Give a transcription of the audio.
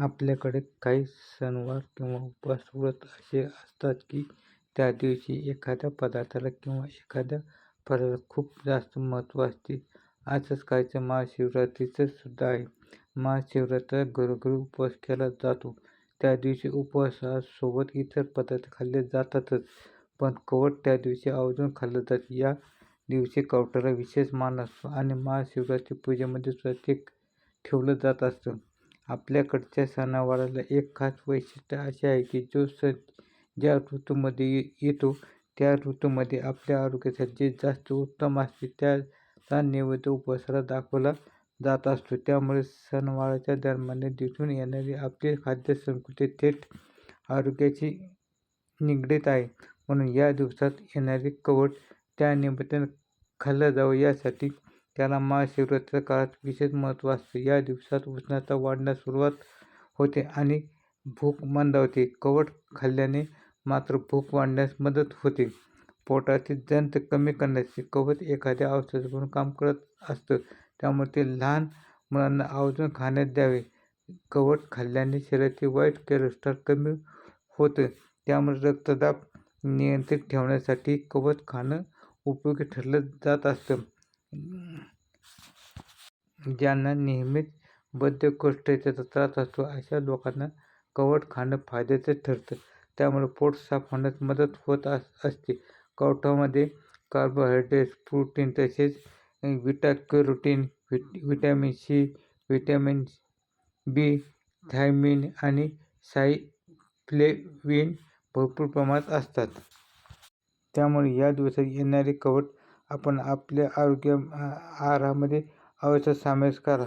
आपल्याकडे काही सणवार किंवा उपवास व्रत असे असतात की त्या दिवशी एखाद्या पदार्थाला किंवा एखाद्या फळाला खूप जास्त महत्त्व असते. असंच काहीसं महाशिवरात्रीचं सुद्धा आहे. महाशिवरात्र घरोघरी उपवास केला जातो. त्या दिवशी उपवासासोबत इतर पदार्थ खाल्ले जातातच पण कवट त्या दिवशी आवर्जून खाल्लं जातं. या दिवशी कवटाला विशेष मान असतो आणि महाशिवरात्री पूजेमध्ये सुद्धा ते ठेवलं जात असतं. आपल्याकडच्या सणावाराला एक खास वैशिष्ट्य असे आहे की जो सण ज्या ऋतूमध्ये येतो त्या ऋतूमध्ये आपल्या आरोग्यासाठी जे जास्त उत्तम असते त्याचा नैवेद्य उपवासाला दाखवला जात असतो. त्यामुळे सणवाराच्या दरम्यान दिसून येणारी आपली खाद्य संस्कृती थेट आरोग्याशी निगडीत आहे. म्हणून या दिवसात येणारे कवठ त्या निमित्ताने खाल्लं जावं यासाठी त्याला महाशिवरात्रीच्या काळात विशेष महत्त्व असते. या दिवसात उष्णता वाढण्यास सुरुवात होते आणि भूक मंदावते. कवट खाल्ल्याने मात्र भूक वाढण्यास मदत होते. पोटातील जंत कमी करण्याची कवच एखाद्या औषध म्हणून काम करत असतं. त्यामुळे ते लहान मुलांना आवर्जून खाण्यात द्यावे. कवट खाल्ल्याने शरीरातील वाईट कोलेस्ट्रॉल कमी होतं. त्यामुळे रक्तदाब नियंत्रित ठेवण्यासाठी कवच खाणं उपयोगी ठरलं जात असतं. ज्यांना नेहमीच बद्धकोष्ठतेचा त्रास असतो अशा लोकांना कवठ खाणं फायद्याचं ठरतं. त्यामुळे पोट साफ होण्यास मदत होत असते. कवठामध्ये कार्बोहायड्रेट्स प्रोटीन तसेच beta carotene vitamin C vitamin B thiamine आणि सायफ्लेविन भरपूर प्रमाणात असतात. त्यामुळे या दिवसात येणारे कवठ आपण आपल्या आरोग्य आहारामध्ये હવે તો સામવેશ કર.